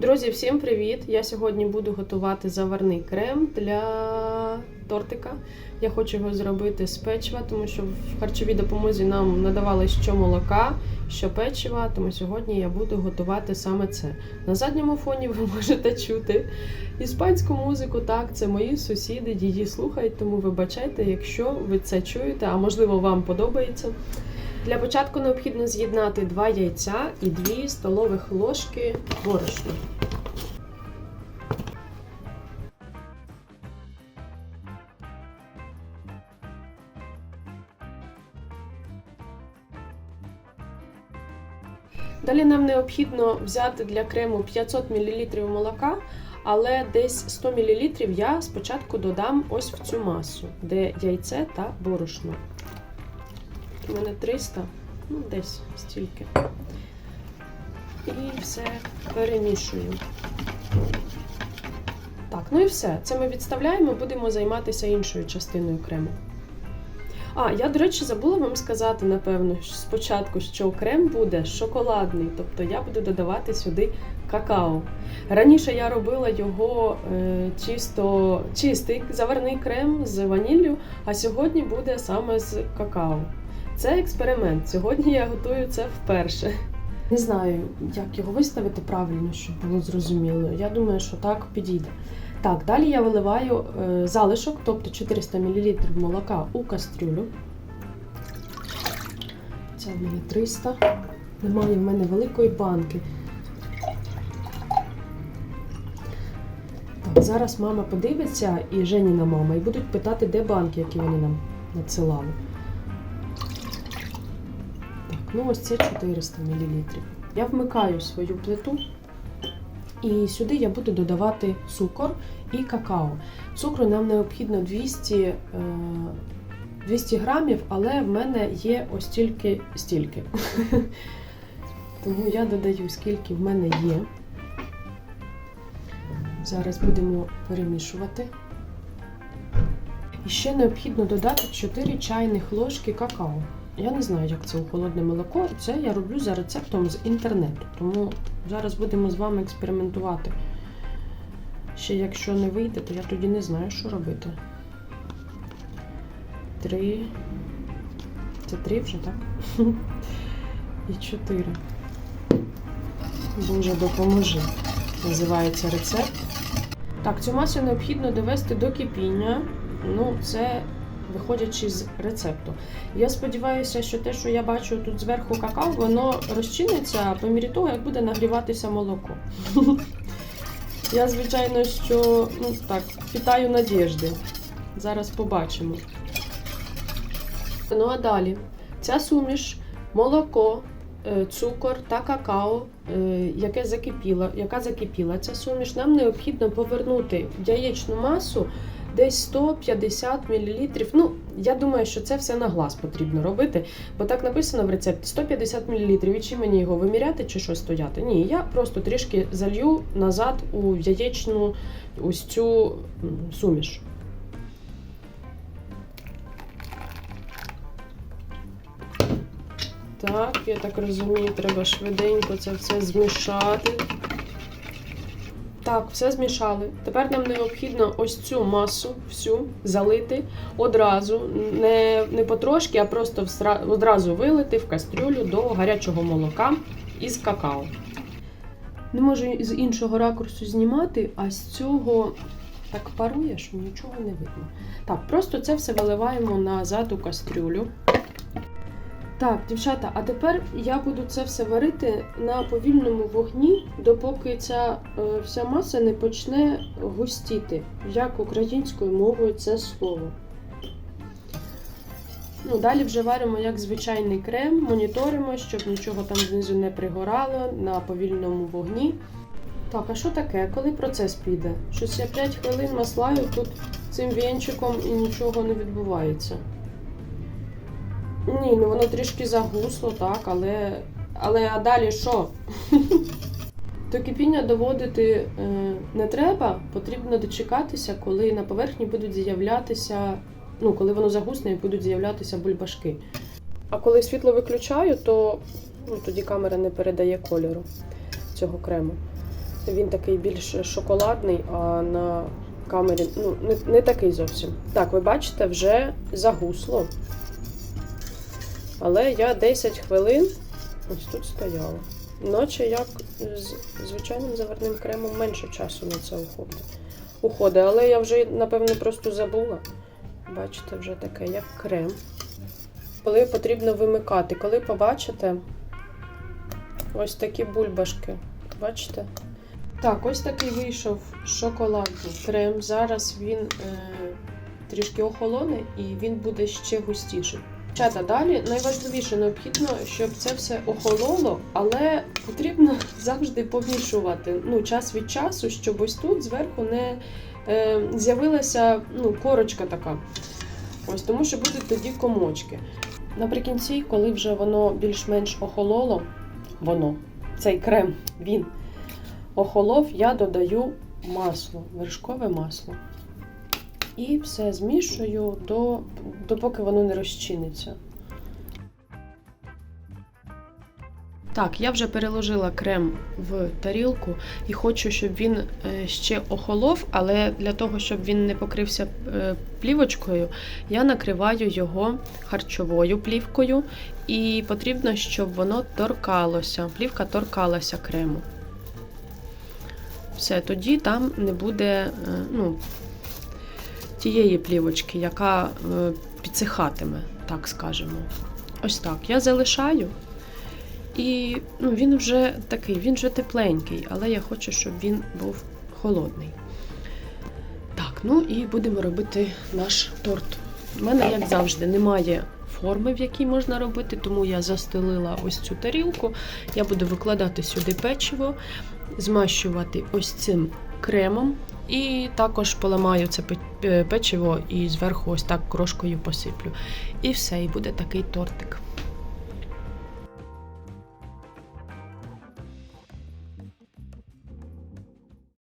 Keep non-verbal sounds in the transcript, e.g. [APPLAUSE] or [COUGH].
Друзі, всім привіт! Я сьогодні буду готувати заварний крем для тортика. Я хочу його зробити з печива, тому що в харчовій допомозі нам надавали що молока, що печива, тому сьогодні я буду готувати саме це. На задньому фоні ви [LAUGHS] можете чути іспанську музику. Так, це мої сусіди, її слухають, тому вибачайте, якщо ви це чуєте, а можливо вам подобається. Для початку необхідно з'єднати 2 яйця і 2 столових ложки борошна. Далі нам необхідно взяти для крему 500 мл молока, але десь 100 мл я спочатку додам ось в цю масу, де яйце та борошно. У мене 300, ну десь стільки. І все перемішую. Так, ну і все. Це ми відставляємо, будемо займатися іншою частиною крему. А, я, до речі, забула вам сказати, напевно, спочатку, що крем буде шоколадний, тобто я буду додавати сюди какао. Раніше я робила його е, чисто чистий заварний крем з ваніллю, а сьогодні буде саме з какао. Це експеримент. Сьогодні я готую це вперше. Не знаю, як його виставити правильно, щоб було зрозуміло. Я думаю, що так підійде. Так, далі я виливаю е, залишок, тобто 400 мл молока у кастрюлю. Це в мене 300. Немає в мене великої банки. Так, зараз мама подивиться і Женіна мама, і будуть питати, де банки, які вони нам надсилали. Ну ось це 400 мл. Я вмикаю свою плиту. І сюди я буду додавати цукор і какао. Цукру нам необхідно 200 е, 200 грамів, але в мене є ось тільки стільки. [LAUGHS] Тому я додаю, скільки в мене є. Зараз будемо перемішувати. І ще необхідно додати 4 чайних ложки какао. Я не знаю, як це у холодне молоко. Це я роблю за рецептом з інтернету. Тому зараз будемо з вами експериментувати. Ще якщо не вийде, то я тоді не знаю, що робити. Три. Це три вже, так? [LAUGHS] І чотири. Боже, допоможи. Називається рецепт. Так, цю масу необхідно довести до кипіння. Ну, це виходячи з рецепту. Я сподіваюся, що те, що я бачу тут зверху какао, воно розчиниться по мірі того, як буде нагріватися молоко. [LAUGHS] Я, звичайно, що ну так, питаю надіжди. Зараз побачимо. Ну а далі ця суміш, молоко, е, цукор та какао, е, яке закипіло, яка закипіла ця суміш, нам необхідно повернути в яєчну масу десь 150 мл. Ну, я думаю, що це все на глаз потрібно робити, бо так написано в рецепті 150 мл. І чи мені його виміряти чи щось стояти? Ні, я просто трішки залью назад у яєчну ось цю суміш. Так, я так розумію, треба швиденько це все змішати. Так, все змішали. Тепер нам необхідно ось цю масу всю залити одразу, не не потрошки, а просто одразу вилити в кастрюлю до гарячого молока із какао. Не можу з іншого ракурсу знімати, а з цього так парує, що нічого не видно. Так, просто це все виливаємо назад у кастрюлю. Так, дівчата, а тепер я буду це все варити на повільному вогні, допоки ця е, вся маса не почне густіти, як українською мовою це слово. Ну, далі вже варимо як звичайний крем, моніторимо, щоб нічого там знизу не пригорало на повільному вогні. Так, а що таке? Коли процес піде? Щось я 5 хвилин маслаю тут цим вінчиком і нічого не відбувається. Ні, ну воно трішки загусло, так, але. Але а далі що? [LAUGHS] До кипіння доводити е, не треба, потрібно дочекатися, коли на поверхні будуть з'являтися, ну, коли воно загусне і будуть з'являтися бульбашки. А коли світло виключаю, то ну, тоді камера не передає кольору цього крему. Він такий більш шоколадний, а на камері ну, не, не такий зовсім. Так, ви бачите, вже загусло. Але я 10 хвилин ось тут стояла. Ночі як з звичайним заварним кремом менше часу на це уходить. Уходить, але я вже, напевно, просто забула. Бачите, вже таке, як крем. Коли потрібно вимикати, коли побачите ось такі бульбашки. Бачите? Так, ось такий вийшов шоколадний крем. Зараз він е, трішки охолоне і він буде ще густіший. Чата далі найважливіше необхідно, щоб це все охололо, але потрібно [LAUGHS] завжди помішувати ну, час від часу, щоб ось тут зверху не е, з'явилася ну, корочка така. Ось тому що будуть тоді комочки. Наприкінці, коли вже воно більш-менш охололо, воно, цей крем, він охолов, я додаю масло, вершкове масло. І все змішую до, допоки воно не розчиниться. Так, я вже переложила крем в тарілку і хочу, щоб він е, ще охолов, але для того, щоб він не покрився е, плівочкою, я накриваю його харчовою плівкою, і потрібно, щоб воно торкалося. Плівка торкалася крему. Все, тоді там не буде е, ну, тієї плівочки, яка е, підсихатиме, так скажемо. Ось так. Я залишаю. І ну, він вже такий, він вже тепленький, але я хочу, щоб він був холодний. Так, ну і будемо робити наш торт. У мене, як завжди, немає форми, в якій можна робити, тому я застелила ось цю тарілку. Я буду викладати сюди печиво, змащувати ось цим кремом. І також поламаю це пе- печиво і зверху ось так крошкою посиплю. І все, і буде такий тортик.